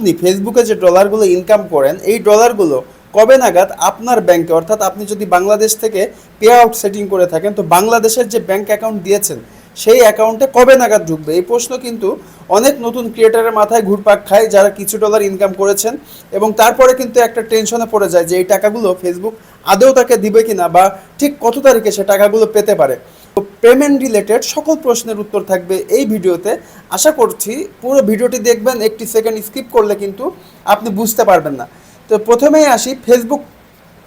আপনি ফেসবুকে যে ডলারগুলো ইনকাম করেন, এই ডলারগুলো কবে নাগাদ আপনার ব্যাংকে অর্থাৎ আপনি যদি বাংলাদেশ থেকে পে আউট সেটিং করে থাকেন, তো বাংলাদেশের যে ব্যাংক অ্যাকাউন্ট দিয়েছেন, সেই অ্যাকাউন্টে কবে নাগাদ ঢুকবে? এই প্রশ্ন কিন্তু অনেক নতুন ক্রিয়েটারের মাথায় ঘুরপাক খায়, যারা কিছু ডলার ইনকাম করেছেন এবং তারপরে কিন্তু একটা টেনশনে পড়ে যায় যে এই টাকাগুলো ফেসবুক আদৌ তাকে দিবে কিনা বা ঠিক কত তারিখে সে টাকাগুলো পেতে পারে। পেমেন্ট রিলেটেড সকল প্রশ্নের উত্তর থাকবে এই ভিডিওতে। আশা করছি পুরো ভিডিওটি দেখবেন, একটি সেকেন্ড স্কিপ করলে কিন্তু আপনি বুঝতে পারবেন না। তো প্রথমেই আসি ফেসবুক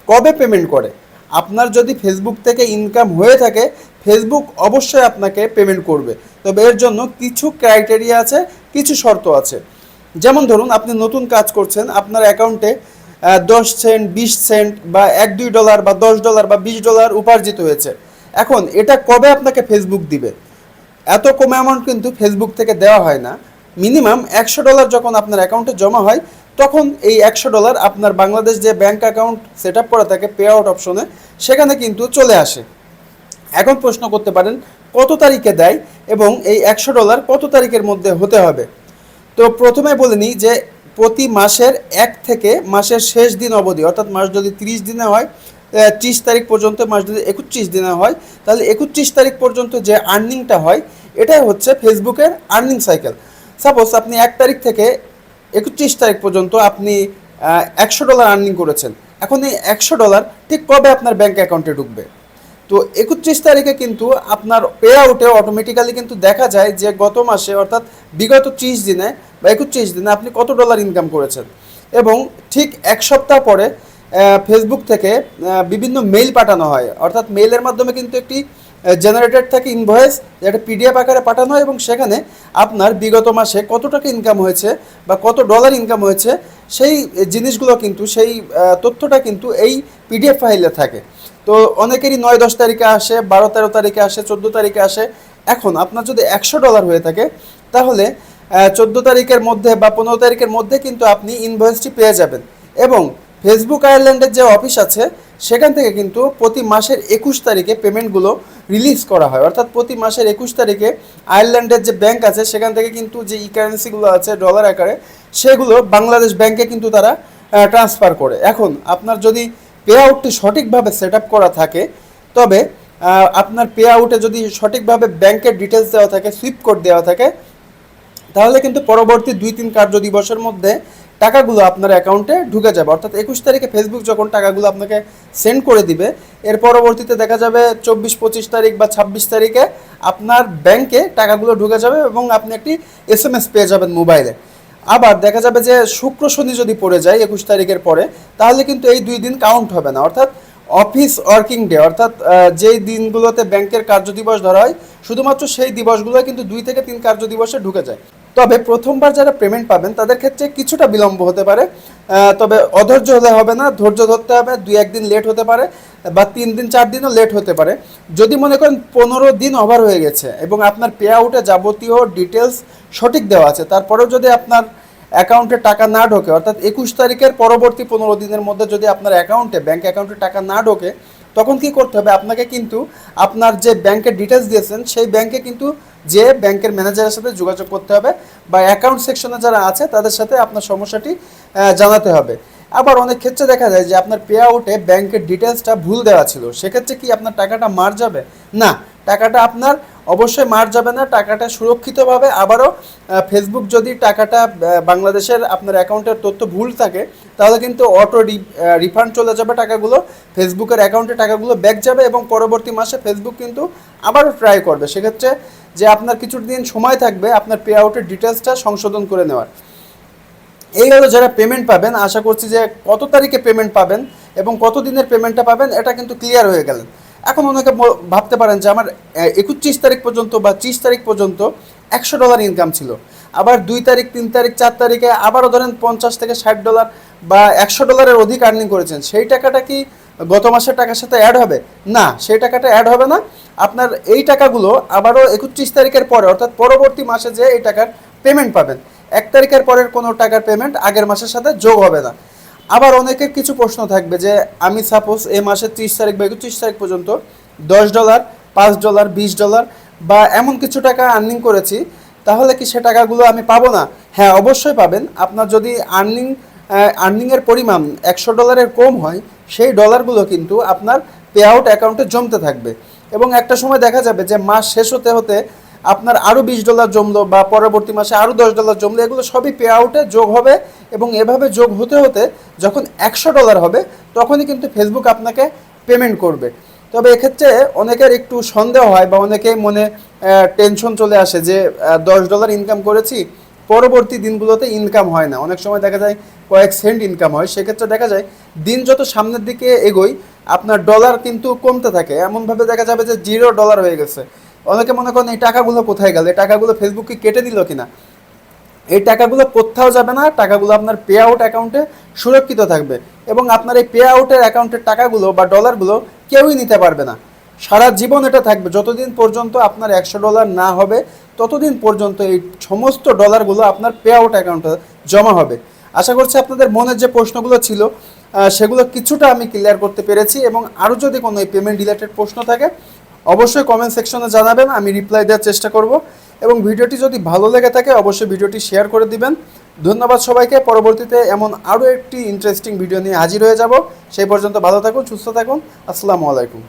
কবে পেমেন্ট করে? আপনার যদি ফেসবুক থেকে ইনকাম হয়ে থাকে ফেসবুক অবশ্যই আপনাকে পেমেন্ট করবে। তবে এর জন্য কিছু ক্রাইটেরিয়া আছে, কিছু শর্ত আছে। যেমন ধরুন, আপনি নতুন কাজ করছেন, আপনার অ্যাকাউন্টে দশ সেন্ট বিশ সেন্ট বা এক দুই ডলার বা দশ ডলার বা বিশ ডলার উপার্জিত হয়েছে। এখন এটা কবে আপনাকে ফেসবুক দিবে? এত কম অ্যামাউন্ট কিন্তু ফেসবুক থেকে দেওয়া হয় না। মিনিমাম একশো ডলার যখন আপনার অ্যাকাউন্টে জমা হয়, তখন এই একশো ডলার আপনার বাংলাদেশ যে ব্যাংক অ্যাকাউন্ট সেট আপ করা থাকে পে আউট অপশনে সেখানে কিন্তু চলে আসে। এখন প্রশ্ন করতে পারেন, কত তারিখে দেয় এবং এই একশো ডলার কত তারিখের মধ্যে হতে হবে? তো প্রথমে বলে নিই যে প্রতি মাসের এক থেকে মাসের শেষ দিন অবধি, অর্থাৎ মাস যদি তিরিশ দিনে হয় ত্রিশ তারিখ পর্যন্ত মাস যদি একত্রিশ দিনে হয়, তাহলে একত্রিশ তারিখ পর্যন্ত যে আর্নিংটা হয়, এটাই হচ্ছে ফেসবুকের আর্নিং সাইকেল সাপোজ আপনি এক তারিখ থেকে একত্রিশ তারিখ পর্যন্ত আপনি একশো ডলার আর্নিং করেছেন। এখন এই একশো ডলার ঠিক কবে আপনার ব্যাঙ্ক অ্যাকাউন্টে ঢুকবে? তো একত্রিশ তারিখে কিন্তু আপনার পে আউটে অটোমেটিক্যালি কিন্তু দেখা যায় যে গত মাসে, অর্থাৎ বিগত ত্রিশ দিনে বা একত্রিশ দিনে আপনি কত ডলার ইনকাম করেছেন? এবং ঠিক এক সপ্তাহ পরে ফেসবুক থেকে বিভিন্ন মেইল পাঠানো হয়। অর্থাৎ মেইলের মাধ্যমে কিন্তু একটি জেনারেটেড থাকে ইনভয়েস যেটা পিডিএফ আকারে পাঠানো হয় এবং সেখানে আপনার বিগত মাসে কত টাকা ইনকাম হয়েছে বা কত ডলার ইনকাম হয়েছে, সেই জিনিসগুলো কিন্তু, সেই তথ্যটা কিন্তু এই পিডিএফ ফাইলে থাকে। তো অনেকেরই নয় দশ তারিখে আসে, বারো তেরো তারিখে আসে, চোদ্দ তারিখে আসে। এখন আপনার যদি একশো ডলার হয়ে থাকে, তাহলে চোদ্দ তারিখের মধ্যে বা পনেরো তারিখের মধ্যে কিন্তু আপনি ইনভয়েসটি পেয়ে যাবেন। এবং ফেসবুক আয়ারল্যান্ডের যে অফিস আছে, সেখান থেকে কিন্তু প্রতি মাসের একুশ তারিখে পেমেন্টগুলো রিলিজ করা হয়। অর্থাৎ প্রতি মাসের একুশ তারিখে আয়ারল্যান্ডের যে ব্যাংক আছে, সেখান থেকে কিন্তু যে ই কারেন্সিগুলো আছে ডলার আকারে, সেগুলো বাংলাদেশ ব্যাংকে কিন্তু তারা ট্রান্সফার করে। এখন আপনার যদি পে আউটটি সঠিকভাবে সেট আপ করা থাকে, তবে আপনার পে আউটে যদি সঠিকভাবে ব্যাংকের ডিটেলস দেওয়া থাকে সুইপ কোড দেওয়া থাকে, তাহলে কিন্তু পরবর্তী দুই তিন কার্য দিবসের মধ্যে টাকাগুলো আপনার অ্যাকাউন্টে ঢুকে যাবে। অর্থাৎ একুশ তারিখে ফেসবুক যখন টাকাগুলো আপনাকে সেন্ড করে দিবে, এর পরবর্তীতে দেখা যাবে চব্বিশ, পঁচিশ তারিখ বা ছাব্বিশ তারিখে আপনার ব্যাংকে টাকাগুলো ঢুকে যাবে এবং আপনি একটি এস এম এস পেয়ে যাবেন মোবাইলে আবার দেখা যাবে যে শুক্র শনি যদি পড়ে যায় একুশ তারিখের পরে, তাহলে কিন্তু এই দুই দিন কাউন্ট হবে না। অর্থাৎ অফিস ওয়ার্কিং ডে অর্থাৎ যেই দিনগুলোতে ব্যাংকের কার্য দিবস ধরা হয়, শুধুমাত্র সেই দিবসগুলো কিন্তু দুই থেকে তিন কার্য দিবসে ঢুকে যায়। তবে প্রথমবার যারা পেমেন্ট পাবেন, তাদের ক্ষেত্রে কিছুটা বিলম্ব হতে পারে। তবে অধৈর্য হলে হবে না, ধৈর্য ধরতে হবে, দুই একদিন লেট হতে পারে বা তিন দিন, চার দিনও লেট হতে পারে। যদি মনে করেন পনেরো দিন ওভার হয়ে গেছে এবং আপনার পে আউটে যাবতীয় ডিটেলস সঠিক দেওয়া আছে, তারপরেও যদি আপনার অ্যাকাউন্টে টাকা না ঢোকে, অর্থাৎ একুশ তারিখের পরবর্তী পনেরো দিনের মধ্যে যদি আপনার অ্যাকাউন্টে ব্যাঙ্ক অ্যাকাউন্টে টাকা না ঢোকে, তখন কি করতে হবে? আপনাকে কিন্তু আপনার যে ব্যাংকের ডিটেলস দিয়েছেন, সেই ব্যাংকে কিন্তু যে ব্যাংকের ম্যানেজারের সাথে যোগাযোগ করতে হবে বা অ্যাকাউন্ট সেকশনে যারা আছে, তাদের সাথে আপনার সমস্যাটি জানাতে হবে। আবার অনেক ক্ষেত্রে দেখা যায় যে আপনার পে আউটে ব্যাংকের ডিটেলসটা ভুল দেওয়া ছিল। সেক্ষেত্রে কি আপনার টাকাটা মার যাবে? না, টাকাটা আপনার অবশ্যই মার যাবে না। টাকাটা সুরক্ষিতভাবে আবারও ফেসবুক যদি টাকাটা বাংলাদেশের আপনার অ্যাকাউন্টের তথ্য ভুল থাকে তাহলে কিন্তু অটো রিফান্ড চলে যাবে টাকাগুলো ফেসবুকের অ্যাকাউন্টে টাকাগুলো ব্যাক যাবে এবং পরবর্তী মাসে ফেসবুক কিন্তু আবারও ট্রাই করবে। সেক্ষেত্রে যে আপনার কিছু দিন সময় থাকবে, আপনার পে আউটের ডিটেলসটা সংশোধন করে নেওয়ার। এই হলো যারা পেমেন্ট পাবেন, আশা করছি যে কত তারিখে পেমেন্ট পাবেন এবং কত দিনের পেমেন্টটা পাবেন, এটা কিন্তু ক্লিয়ার হয়ে গেলেন এখন অনেকে ভাবতে পারেন যে আমার একত্রিশ তারিখ পর্যন্ত বা ত্রিশ তারিখ পর্যন্ত একশো ডলার ইনকাম ছিল। আবার দুই তারিখ, তিন তারিখ, চার তারিখে আবারও ধরেন পঞ্চাশ থেকে ষাট ডলার বা একশো ডলারের অধিক আর্নিং করেছেন, সেই টাকাটা কি গত মাসের টাকার সাথে অ্যাড হবে? না, সেই টাকাটা অ্যাড হবে না। আপনার এই টাকাগুলো আবারও একত্রিশ তারিখের পরে, অর্থাৎ পরবর্তী মাসে যে এই টাকার পেমেন্ট পাবেন, এক তারিখের পরের কোনো টাকার পেমেন্ট আগের মাসের সাথে যোগ হবে না। আবার অনেকের কিছু প্রশ্ন থাকবে যে, আমি সাপোজ এ মাসের ত্রিশ তারিখ বা একত্রিশ তারিখ পর্যন্ত দশ ডলার, পাঁচ ডলার, বিশ ডলার বা এমন কিছু টাকা আর্নিং করেছি, তাহলে কি সে টাকাগুলো আমি পাবো না? হ্যাঁ অবশ্যই পাবেন। আপনার যদি আর্নিং আর্নিংয়ের পরিমাণ একশো ডলারের কম হয়, সেই ডলারগুলো কিন্তু আপনার পে আউট অ্যাকাউন্টে জমতে থাকবে। এবং একটা সময় দেখা যাবে যে মাস শেষ হতে হতে আপনার আরও বিশ ডলার জমলো বা পরবর্তী মাসে আরও দশ ডলার জমলো, এগুলো সবই পে আউটে যোগ হবে এবং এভাবে যোগ হতে হতে যখন একশো ডলার হবে, তখনই কিন্তু ফেসবুক আপনাকে পেমেন্ট করবে। তবে এক্ষেত্রে অনেকের একটু সন্দেহ হয় বা অনেকেই মনে টেনশন চলে আসে যে দশ ডলার ইনকাম করেছি, পরবর্তী দিনগুলোতে ইনকাম হয় না। অনেক সময় দেখা যায় কয়েক সেন্ট ইনকাম হয়, সেক্ষেত্রে দেখা যায় দিন যত সামনের দিকে এগোই, আপনার ডলার কিন্তু কমতে থাকে। এমনভাবে দেখা যাবে যে জিরো ডলার হয়ে গেছে। অনেকে মনে করেন, এই টাকাগুলো কোথায় গেল? এই টাকাগুলো ফেসবুকে কেটে দিল কিনা? এই টাকাগুলো কোথাও যাবে না, টাকাগুলো আপনার পে আউট অ্যাকাউন্টে সুরক্ষিত থাকবে এবং আপনার এই পে আউটের অ্যাকাউন্টের টাকাগুলো বা ডলারগুলো কেউই নিতে পারবে না। সারা জীবন এটা থাকবে। যতদিন পর্যন্ত আপনার একশো ডলার না হবে, ততদিন পর্যন্ত এই সমস্ত ডলারগুলো আপনার পে আউট অ্যাকাউন্টে জমা হবে। আশা করছি আপনাদের মনের যে প্রশ্নগুলো ছিল সেগুলো কিছুটা আমি ক্লিয়ার করতে পেরেছি এবং আরও যদি কোনো এই পেমেন্ট রিলেটেড প্রশ্ন থাকে, অবশ্যই কমেন্ট সেকশনে জানাবেন, আমি রিপ্লাই দেওয়ার চেষ্টা করব এবং ভিডিওটি যদি ভালো লেগে থাকে, অবশ্যই ভিডিওটি শেয়ার করে দিবেন। ধন্যবাদ সবাইকে, পরবর্তীতে এমন আরও একটি ইন্টারেস্টিং ভিডিও নিয়ে হাজির হয়ে যাব। সেই পর্যন্ত ভালো থাকুন, সুস্থ থাকুন, আসসালামু আলাইকুম।